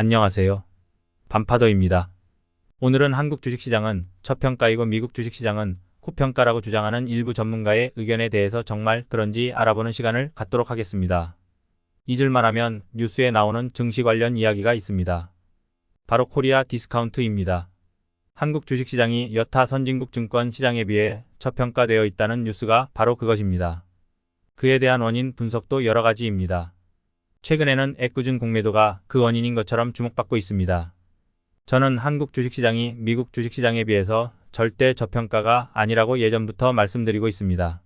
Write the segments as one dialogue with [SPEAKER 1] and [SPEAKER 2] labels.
[SPEAKER 1] 안녕하세요. 반파더입니다. 오늘은 한국 주식시장은 저평가이고 미국 주식시장은 고평가라고 주장하는 일부 전문가의 의견에 대해서 정말 그런지 알아보는 시간을 갖도록 하겠습니다. 잊을만 하면 뉴스에 나오는 증시 관련 이야기가 있습니다. 바로 코리아 디스카운트입니다. 한국 주식시장이 여타 선진국 증권 시장에 비해 저평가되어 있다는 뉴스가 바로 그것입니다. 그에 대한 원인 분석도 여러 가지입니다. 최근에는 애꿎은 공매도가 그 원인인 것처럼 주목받고 있습니다. 저는 한국 주식시장이 미국 주식시장에 비해서 절대 저평가가 아니라고 예전부터 말씀드리고 있습니다.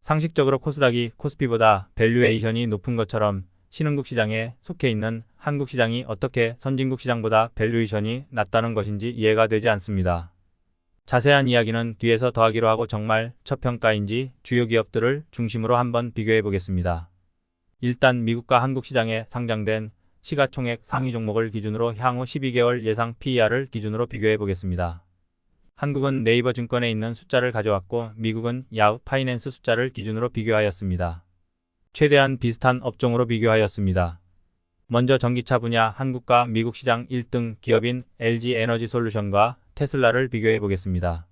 [SPEAKER 1] 상식적으로 코스닥이 코스피보다 밸류에이션이 높은 것처럼 신흥국 시장에 속해 있는 한국 시장이 어떻게 선진국 시장보다 밸류에이션이 낮다는 것인지 이해가 되지 않습니다. 자세한 이야기는 뒤에서 더하기로 하고 정말 저평가인지 주요 기업들을 중심으로 한번 비교해 보겠습니다. 일단 미국과 한국 시장에 상장된 시가총액 상위 종목을 기준으로 향후 12개월 예상 PER을 기준으로 비교해 보겠습니다. 한국은 네이버 증권에 있는 숫자를 가져왔고 미국은 야후 파이낸스 숫자를 기준으로 비교하였습니다. 최대한 비슷한 업종으로 비교하였습니다. 먼저 전기차 분야 한국과 미국 시장 1등 기업인 LG 에너지 솔루션과 테슬라를 비교해 보겠습니다.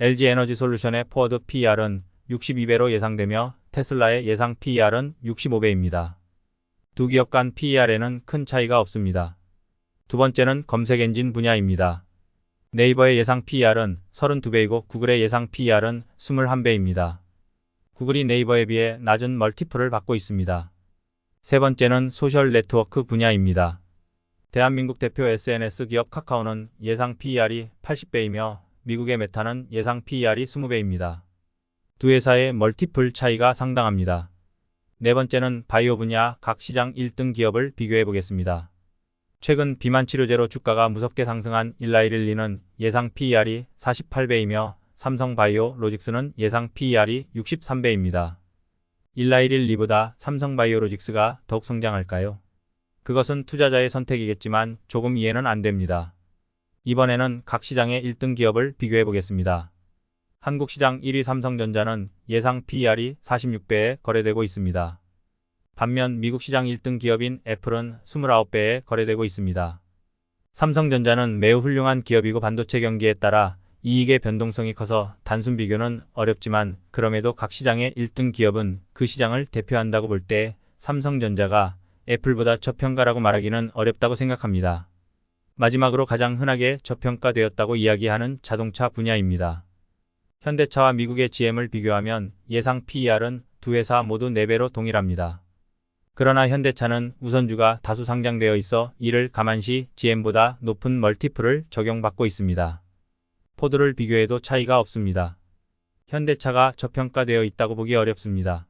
[SPEAKER 1] LG 에너지 솔루션의 포워드 PER은 62배로 예상되며 테슬라의 예상 PER은 65배입니다. 두 기업 간 PER에는 큰 차이가 없습니다. 두 번째는 검색 엔진 분야입니다. 네이버의 예상 PER은 32배이고 구글의 예상 PER은 21배입니다. 구글이 네이버에 비해 낮은 멀티플을 받고 있습니다. 세 번째는 소셜 네트워크 분야입니다. 대한민국 대표 SNS 기업 카카오는 예상 PER이 80배이며 미국의 메타는 예상 PER이 20배입니다. 두 회사의 멀티플 차이가 상당합니다. 네 번째는 바이오 분야 각 시장 1등 기업을 비교해 보겠습니다. 최근 비만 치료제로 주가가 무섭게 상승한 일라이릴리는 예상 PER이 48배이며 삼성바이오 로직스는 예상 PER이 63배입니다. 일라이릴리보다 삼성바이오 로직스가 더욱 성장할까요? 그것은 투자자의 선택이겠지만 조금 이해는 안 됩니다. 이번에는 각 시장의 1등 기업을 비교해 보겠습니다. 한국 시장 1위 삼성전자는 예상 PER이 46배에 거래되고 있습니다. 반면 미국 시장 1등 기업인 애플은 29배에 거래되고 있습니다. 삼성전자는 매우 훌륭한 기업이고 반도체 경기에 따라 이익의 변동성이 커서 단순 비교는 어렵지만 그럼에도 각 시장의 1등 기업은 그 시장을 대표한다고 볼 때 삼성전자가 애플보다 저평가라고 말하기는 어렵다고 생각합니다. 마지막으로 가장 흔하게 저평가되었다고 이야기하는 자동차 분야입니다. 현대차와 미국의 GM을 비교하면 예상 PER은 두 회사 모두 4배로 동일합니다. 그러나 현대차는 우선주가 다수 상장되어 있어 이를 감안시 GM보다 높은 멀티플을 적용받고 있습니다. 포드를 비교해도 차이가 없습니다. 현대차가 저평가되어 있다고 보기 어렵습니다.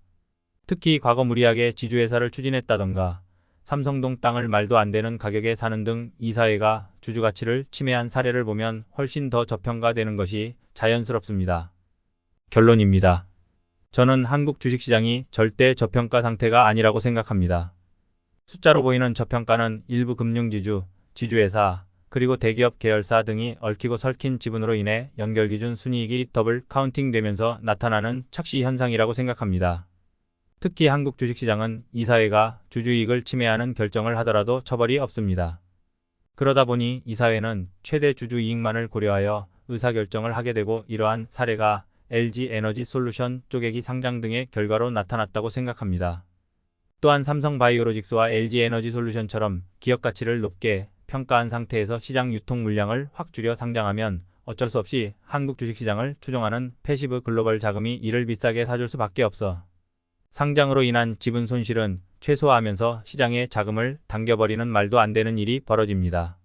[SPEAKER 1] 특히 과거 무리하게 지주회사를 추진했다던가 삼성동 땅을 말도 안 되는 가격에 사는 등 이사회가 주주가치를 침해한 사례를 보면 훨씬 더 저평가되는 것이 자연스럽습니다. 결론입니다. 저는 한국 주식시장이 절대 저평가 상태가 아니라고 생각합니다. 숫자로 보이는 저평가는 일부 금융지주, 지주회사, 그리고 대기업 계열사 등이 얽히고 설킨 지분으로 인해 연결기준 순이익이 더블 카운팅되면서 나타나는 착시 현상이라고 생각합니다. 특히 한국 주식시장은 이사회가 주주이익을 침해하는 결정을 하더라도 처벌이 없습니다. 그러다 보니 이사회는 최대 주주이익만을 고려하여 의사결정을 하게 되고 이러한 사례가 LG 에너지 솔루션 쪼개기 상장 등의 결과로 나타났다고 생각합니다. 또한 삼성바이오로직스와 LG 에너지 솔루션처럼 기업 가치를 높게 평가한 상태에서 시장 유통 물량을 확 줄여 상장하면 어쩔 수 없이 한국 주식시장을 추종하는 패시브 글로벌 자금이 이를 비싸게 사줄 수밖에 없어. 상장으로 인한 지분 손실은 최소화하면서 시장의 자금을 당겨버리는 말도 안 되는 일이 벌어집니다.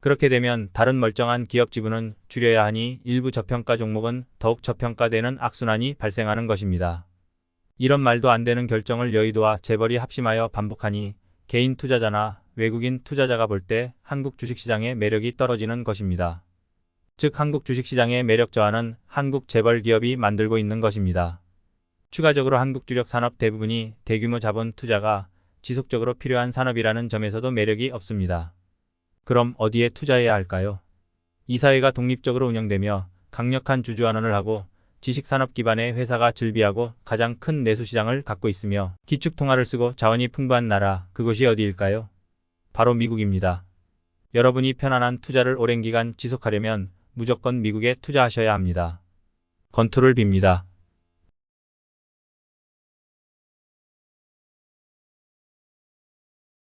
[SPEAKER 1] 그렇게 되면 다른 멀쩡한 기업 지분은 줄여야 하니 일부 저평가 종목은 더욱 저평가되는 악순환이 발생하는 것입니다. 이런 말도 안 되는 결정을 여의도와 재벌이 합심하여 반복하니 개인 투자자나 외국인 투자자가 볼 때 한국 주식시장의 매력이 떨어지는 것입니다. 즉 한국 주식시장의 매력 저하는 한국 재벌 기업이 만들고 있는 것입니다. 추가적으로 한국 주력 산업 대부분이 대규모 자본 투자가 지속적으로 필요한 산업이라는 점에서도 매력이 없습니다. 그럼 어디에 투자해야 할까요? 이 사회가 독립적으로 운영되며 강력한 주주환원을 하고 지식산업 기반의 회사가 즐비하고 가장 큰 내수시장을 갖고 있으며 기축통화를 쓰고 자원이 풍부한 나라 그곳이 어디일까요? 바로 미국입니다. 여러분이 편안한 투자를 오랜 기간 지속하려면 무조건 미국에 투자하셔야 합니다. 건투를 빕니다.